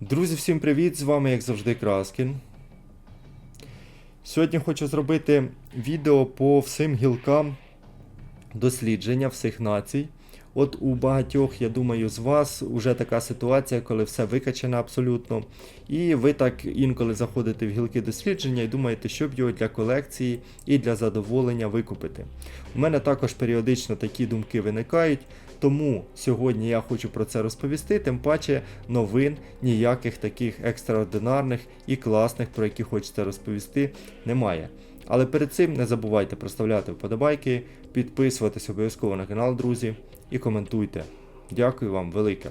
Друзі, всім привіт! З вами, як завжди, Краскін. Сьогодні хочу зробити відео по всім гілкам дослідження всіх націй. От у багатьох, я думаю, з вас вже така ситуація, коли все викачано абсолютно. І ви так інколи заходите в гілки дослідження і думаєте, що б його для колекції і для задоволення викупити. У мене також періодично такі думки виникають. Тому сьогодні я хочу про це розповісти, тим паче новин ніяких таких екстраординарних і класних, про які хочеться розповісти, немає. Але перед цим не забувайте проставляти вподобайки, підписуватись обов'язково на канал, друзі, і коментуйте. Дякую вам велике.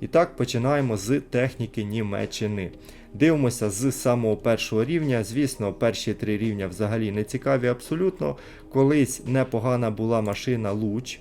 І так, починаємо з техніки Німеччини. Дивимося з самого першого рівня. Звісно, перші три рівня взагалі не цікаві абсолютно. Колись непогана була машина Луч.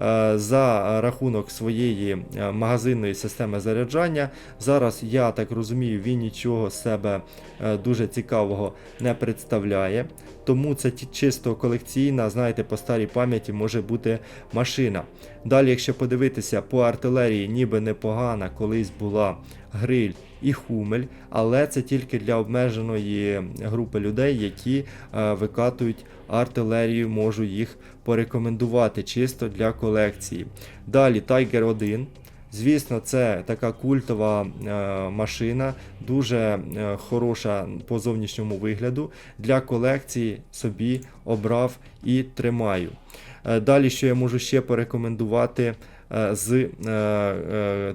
Е, За рахунок своєї е, магазинної системи заряджання. Зараз, я так розумію, він нічого себе е, дуже цікавого не представляє. Тому це чисто колекційна, знаєте, по старій пам'яті може бути машина. Далі, якщо подивитися по артилерії, ніби непогана, колись була гриль і хумель, але це тільки для обмеженої групи людей, які е, викатують артилерію, можу їх порекомендувати чисто для колекції. Далі Tiger 1. Звісно, це така культова е, машина, дуже е, хороша по зовнішньому вигляду. Для колекції собі обрав і тримаю. Е, далі, що я можу ще порекомендувати з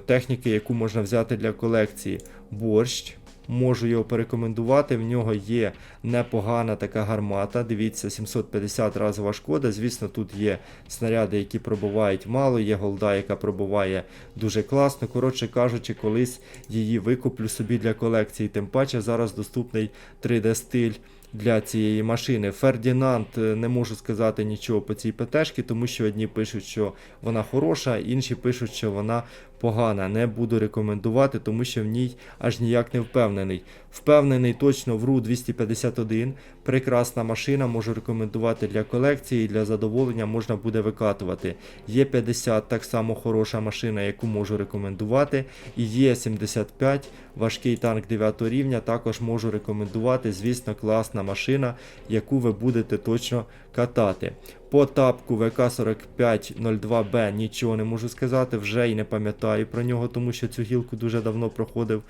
техніки, яку можна взяти для колекції борщ. Можу його порекомендувати. В нього є непогана така гармата. Дивіться, 750 разова шкода. Звісно, тут є снаряди, які пробувають мало, є голда, яка пробуває дуже класно. Коротше кажучи, колись її викуплю собі для колекції. Тим паче зараз доступний 3D-стиль. Для цієї машини Фердінанд е, не можу сказати нічого по цій ПТшці, тому що одні пишуть, що вона хороша, інші пишуть, що вона погана. Не буду рекомендувати, тому що в ній аж ніяк не впевнений. Впевнений точно в РУ 251. Прекрасна машина, можу рекомендувати для колекції, для задоволення можна буде викатувати. Є 50 так само хороша машина, яку можу рекомендувати. І є 75 важкий танк 9 рівня, також можу рекомендувати. Звісно, класна машина, яку ви будете точно катати. По тапку ВК-4502Б нічого не можу сказати, вже і не пам'ятаю про нього, тому що цю гілку дуже давно проходив.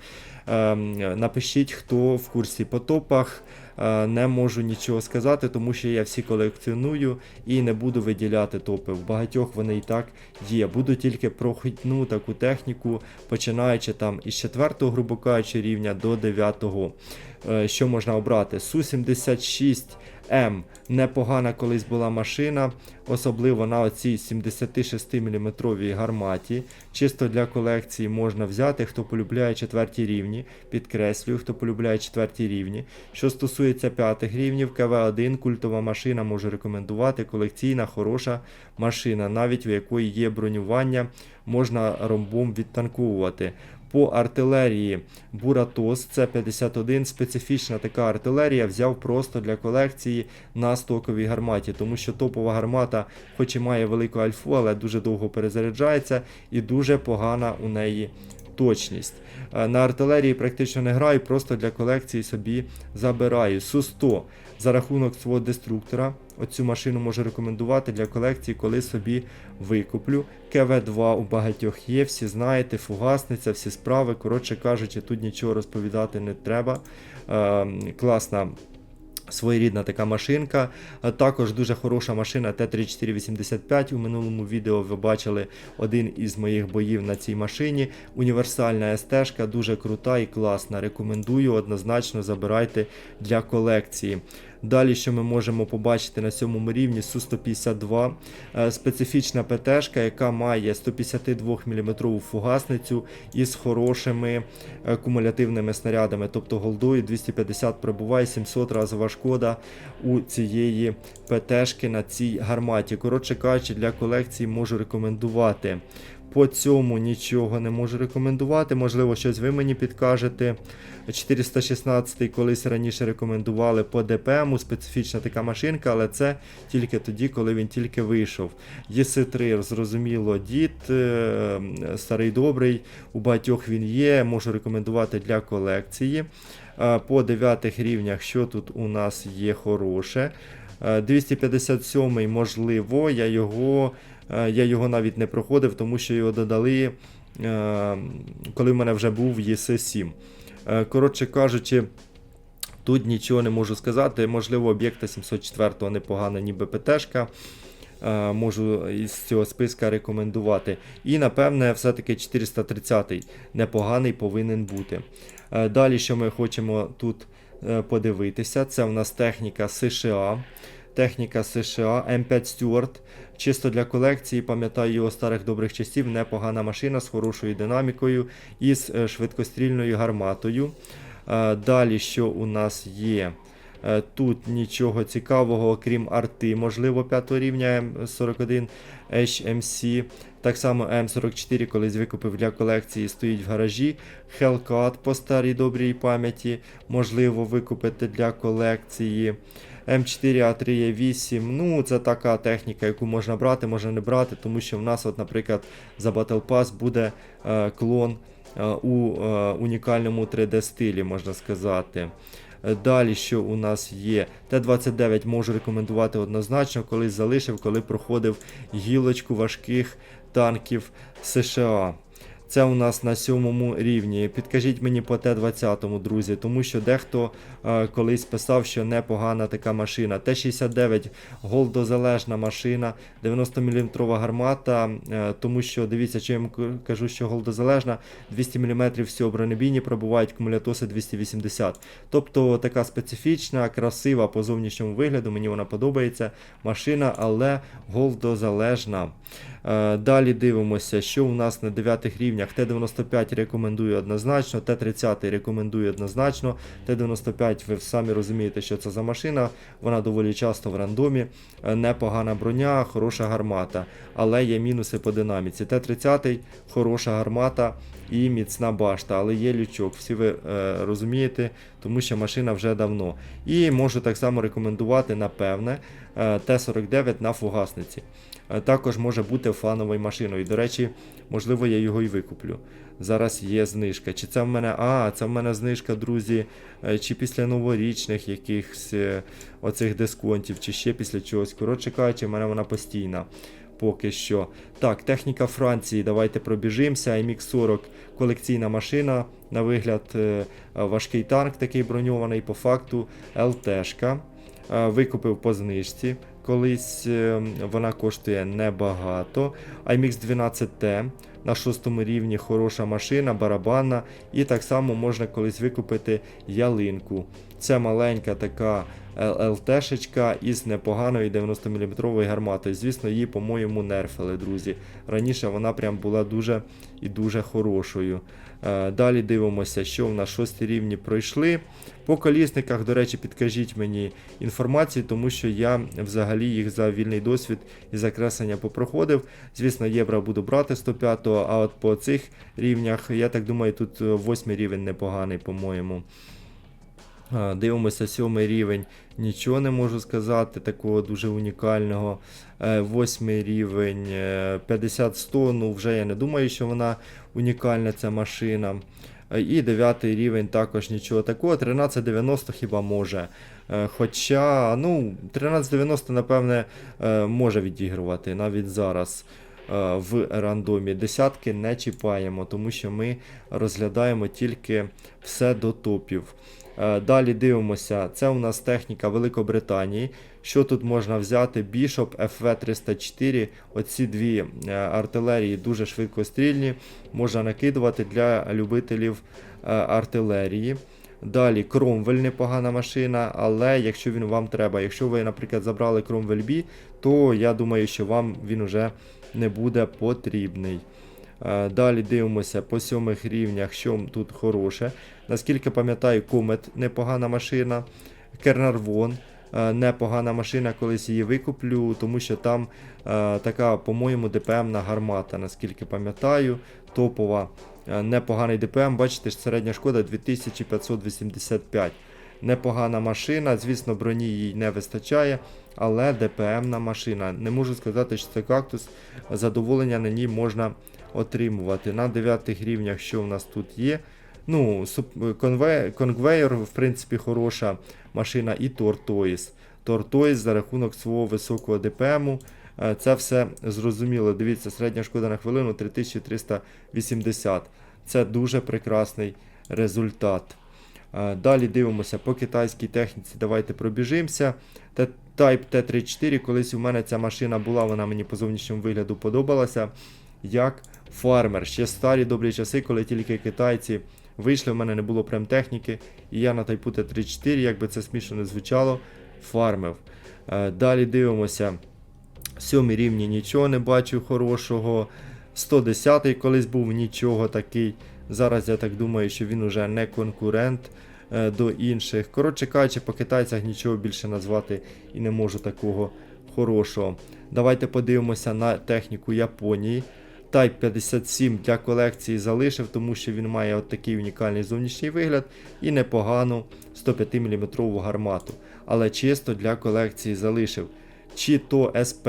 Ем, напишіть, хто в курсі по топах. Е, Не можу нічого сказати, тому що я всі колекціоную і не буду виділяти топи. В багатьох вони і так є. Буду тільки прохитну таку техніку, починаючи там із 4-го, грубо кажучи, рівня до 9. Е, Що можна обрати? Су-76 М. Непогана колись була машина, особливо на оцій 76 мм гарматі. Чисто для колекції можна взяти, хто полюбляє четверті рівні. Підкреслюю, хто полюбляє четверті рівні. Що стосується п'ятих рівнів, КВ-1, культова машина можу рекомендувати. Колекційна, хороша машина, навіть у якої є бронювання, можна ромбом відтанковувати. По артилерії Буратос С-51 специфічна така артилерія взяв просто для колекції на стоковій гарматі, тому що топова гармата, хоч і має велику альфу, але дуже довго перезаряджається і дуже погана у неї точність. Е, На артилерії практично не граю, просто для колекції собі забираю. Су-100 за рахунок свого деструктора. Оцю машину можу рекомендувати для колекції, коли собі викуплю. КВ-2 у багатьох є, всі знаєте, фугасниця, всі справи. Коротше кажучи, тут нічого розповідати не треба. Е, класна Своєрідна така машинка. Також дуже хороша машина Т-3485. У минулому відео ви бачили один із моїх боїв на цій машині. Універсальна СТ, дуже крута і класна. Рекомендую, однозначно забирайте для колекції. Далі, що ми можемо побачити на сьомому рівні Су-152, е, специфічна ПТ, яка має 152 мм фугасницю із хорошими е, кумулятивними снарядами, тобто голдою 250 пробуває, 700 разова шкода у цієї ПТ на цій гарматі. Коротше кажучи, для колекції можу рекомендувати. По цьому нічого не можу рекомендувати. Можливо, щось ви мені підкажете. 416 колись раніше рекомендували по ДПМу, специфічна така машинка, але це тільки тоді, коли він тільки вийшов. ЄС3, зрозуміло, дід, е, старий добрий, у багатьох він є, можу рекомендувати для колекції. Е, По 9 рівнях, що тут у нас є хороше. Е, 257 можливо, я його, е, я його навіть не проходив, тому що його додали, е, коли в мене вже був ЄС7. Е, Коротше кажучи, тут нічого не можу сказати. Можливо, об'єкта 704-го непогана, ніби ПТшка. Е, Можу із цього списка рекомендувати. І, напевне, все-таки 430-й непоганий повинен бути. Е, Далі, що ми хочемо тут е, подивитися, це у нас техніка США. Техніка США М5 Stewart. Чисто для колекції, пам'ятаю його старих добрих часів, непогана машина з хорошою динамікою і з е, швидкострільною гарматою. Е, Далі, що у нас є? Е, Тут нічого цікавого, окрім арти, можливо, 5 рівня М41 HMC. Так само М44 колись викупив для колекції, стоїть в гаражі. Hellcat по старій добрій пам'яті, можливо, викупити для колекції. М4А3Е8, ну це така техніка, яку можна брати, можна не брати, тому що в нас, от, наприклад, за Battle Pass буде е, клон е, у е, унікальному 3D стилі, можна сказати. Е, Далі, що у нас є? Т-29 можу рекомендувати однозначно, колись залишив, коли проходив гілочку важких танків США. Це у нас на сьомому рівні. Підкажіть мені по Т-20, друзі, тому що дехто е, колись писав, що непогана така машина. Т-69 голдозалежна машина, 90-мм гармата, е, тому що дивіться, що я вам кажу, що голдозалежна, 200 мм всього бронебійні пробувають кумулятоси 280. Тобто така специфічна, красива по зовнішньому вигляду, мені вона подобається машина, але голдозалежна. Е, Далі дивимося, що у нас на 9 рівнях. Т-95 рекомендую однозначно, Т-30 рекомендую однозначно. Т-95, ви самі розумієте, що це за машина. Вона доволі часто в рандомі. Е, Непогана броня, хороша гармата. Але є мінуси по динаміці. Т-30 хороша гармата і міцна башта, але є лючок. Всі ви е, розумієте, тому що машина вже давно. І можу так само рекомендувати, напевне, е, Т-49 на фугасниці. Е, Також може бути фановою машиною. До речі, можливо, я його і викуплю. Зараз є знижка. Чи це в мене. А, це в мене знижка, друзі, е, чи після новорічних якихось е, оцих дисконтів, чи ще після чогось. Коротше кажучи, в мене вона постійна. Поки що. Так, техніка Франції, давайте пробіжимося. MX-40 колекційна машина. На вигляд, важкий танк, такий броньований, по факту ЛТшка. Викупив по знижці. Колись е, вона коштує небагато. IMX 12T на шостому рівні хороша машина, барабанна. І так само можна колись викупити ялинку. Це маленька така ЛТшечка із непоганою 90-мм гарматою. Звісно, її, по-моєму, нерфили, друзі. Раніше вона прям була дуже і дуже хорошою. Е, Далі дивимося, що в нас шості рівні пройшли. По колісниках, до речі, підкажіть мені інформацію, тому що я взагалі їх за вільний досвід і закреслення попроходив. Звісно, євро буду брати 105-го, а от по цих рівнях, я так думаю, тут 8 рівень непоганий, по-моєму. Дивимося сьомий рівень. Нічого не можу сказати, такого дуже унікального. Е, Восьмий рівень е, 50-100, ну вже я не думаю, що вона унікальна ця машина. Е, І дев'ятий рівень також нічого такого. 1390 хіба може. Е, Хоча, ну, 1390, напевне, е, може відігрувати навіть зараз е, в рандомі. Десятки не чіпаємо, тому що ми розглядаємо тільки все до топів. Е, Далі дивимося, це у нас техніка Великобританії. Що тут можна взяти? Bishop FV304. Оці дві е, артилерії дуже швидкострільні. Можна накидувати для любителів е, артилерії. Далі Кромвель непогана машина, але якщо він вам треба, якщо ви, наприклад, забрали Кромвель B, то я думаю, що вам він вже не буде потрібний. Е, Далі дивимося по сьомих рівнях, що тут хороше. Наскільки пам'ятаю, Комет непогана машина. Кернарвон е, непогана машина, колись її викуплю, тому що там е, така, по-моєму, ДПМна гармата, наскільки пам'ятаю, топова. Непоганий ДПМ, бачите, середня шкода 2585. Непогана машина, звісно, броні їй не вистачає, але ДПМна машина. Не можу сказати, що це кактус. Задоволення на ній можна отримувати. На 9 рівнях, що в нас тут є. Ну, конвейер, в принципі, хороша машина і Тортоїс. Тортоїс за рахунок свого високого ДПМу. Е, Це все зрозуміло. Дивіться, середня шкода на хвилину 3380. Це дуже прекрасний результат. Е, Далі дивимося по китайській техніці. Давайте пробіжимося. Type T34, колись у мене ця машина була, вона мені по зовнішньому вигляду подобалася. Як фармер. Ще старі добрі часи, коли тільки китайці вийшли, в мене не було прем техніки. І я на Type T34, як би це смішно не звучало, фармив. Е, Далі дивимося. Сьомий рівні нічого не бачу хорошого. 110-й колись був нічого такий. Зараз я так думаю, що він уже не конкурент е, до інших. Коротше кажучи, по китайцях нічого більше назвати і не можу такого хорошого. Давайте подивимося на техніку Японії. Type 57 для колекції залишив, тому що він має от такий унікальний зовнішній вигляд і непогану 105 мм гармату. Але чисто для колекції залишив. Чи то СП,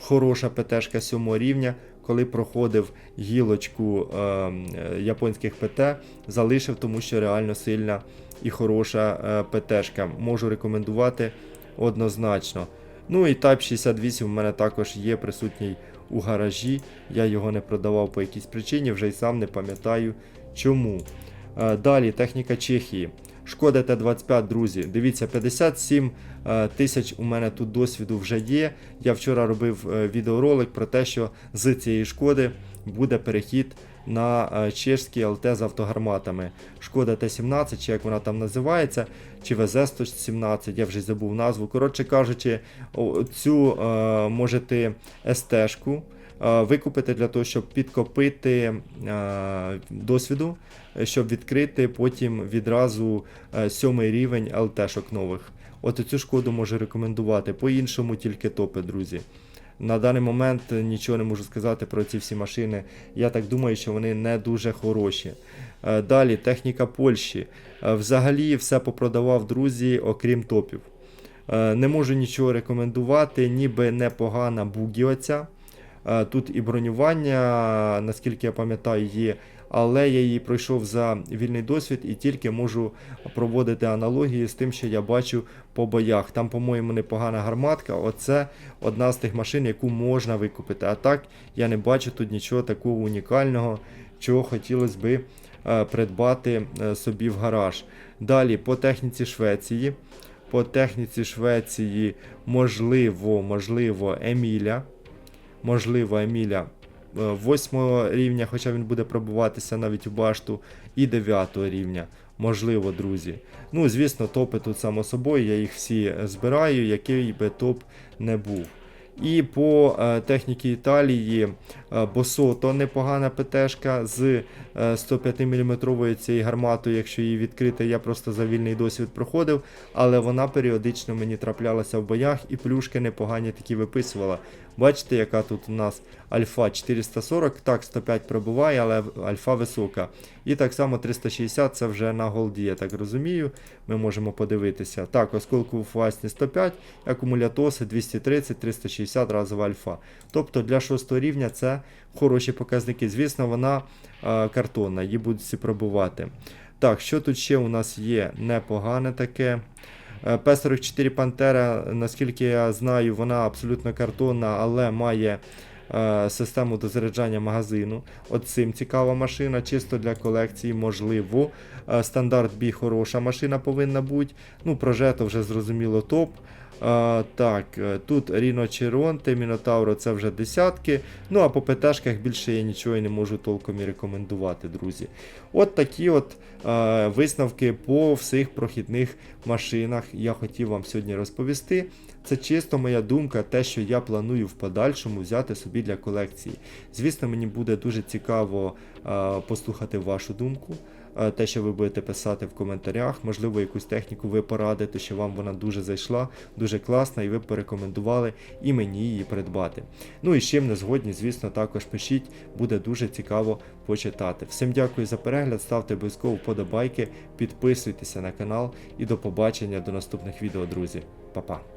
хороша ПТшка 7 рівня, коли проходив гілочку е, е, японських ПТ, залишив, тому що реально сильна і хороша е, ПТшка. Можу рекомендувати однозначно. Ну і Type 68 в мене також є присутній у гаражі. Я його не продавав по якійсь причині, вже й сам не пам'ятаю чому. Е, Далі техніка Чехії. Шкода Т-25, друзі. Дивіться, 57 е, тисяч у мене тут досвіду вже є. Я вчора робив е, відеоролик про те, що з цієї шкоди буде перехід на е, чешські ЛТ з автогарматами. Шкода Т-17, чи як вона там називається, чи ВЗ-117, я вже забув назву. Коротше кажучи, цю можете СТ-шку викупити для того, щоб підкопити е, досвіду, е, щоб відкрити потім відразу е, сьомий рівень ЛТ-шок нових. От цю шкоду можу рекомендувати. По-іншому тільки топи, друзі. На даний момент е, нічого не можу сказати про ці всі машини. Я так думаю, що вони не дуже хороші. Е, Далі техніка Польщі. Е, Взагалі все попродавав друзі, окрім топів. Е, Не можу нічого рекомендувати, ніби непогана бугі оця. Е, Тут і бронювання, наскільки я пам'ятаю, є. Але я її пройшов за вільний досвід і тільки можу проводити аналогії з тим, що я бачу по боях. Там, по-моєму, непогана гарматка. Оце одна з тих машин, яку можна викупити. А так я не бачу тут нічого такого унікального, чого хотілося би е, придбати е, собі в гараж. Далі по техніці Швеції. По техніці Швеції, можливо, можливо, Еміля. Можливо, Еміля 8 рівня, хоча він буде пробуватися навіть у башту, і 9 рівня. Можливо, друзі. Ну, звісно, топи тут само собою, я їх всі збираю, який би топ не був. І по е, техніці Італії е, Босото непогана ПТшка з е, 105 мм цією гарматою, якщо її відкрити, я просто за вільний досвід проходив, але вона періодично мені траплялася в боях і плюшки непогані такі виписувала. Бачите, яка тут у нас альфа 440, так, 105 пробуває, але альфа висока. І так само 360 це вже на голді, я так розумію. Ми можемо подивитися. Так, осколку у фуасні 105, акумулятоси 230, 360 разова альфа. Тобто для 6 рівня це хороші показники. Звісно, вона е, картонна, її будуть всі пробувати. Так, що тут ще у нас є непогане таке. Е, П-44 Пантера, наскільки я знаю, вона абсолютно картонна, але має е, систему дозаряджання магазину. От цим цікава машина, чисто для колекції, можливо. Е, стандарт бій хороша машина повинна бути. Ну, прожето вже зрозуміло топ. Е, так, тут Ріно Черонте, Мінотавро це вже десятки. Ну а по ПТшках більше я нічого і не можу толком і рекомендувати, друзі. От такі от висновки по всіх прохідних машинах я хотів вам сьогодні розповісти. Це чисто моя думка, те, що я планую в подальшому взяти собі для колекції. Звісно, мені буде дуже цікаво е, послухати вашу думку. е, те, що ви будете писати в коментарях. Можливо, якусь техніку ви порадите, що вам вона дуже зайшла, дуже класна, і ви порекомендували і мені її придбати. Ну і з чим не згодні, звісно, також пишіть, буде дуже цікаво почитати. Всім дякую за перегляд, ставте обов'язково вподобайки, підписуйтеся на канал і до побачення до наступних відео, друзі. Па-па.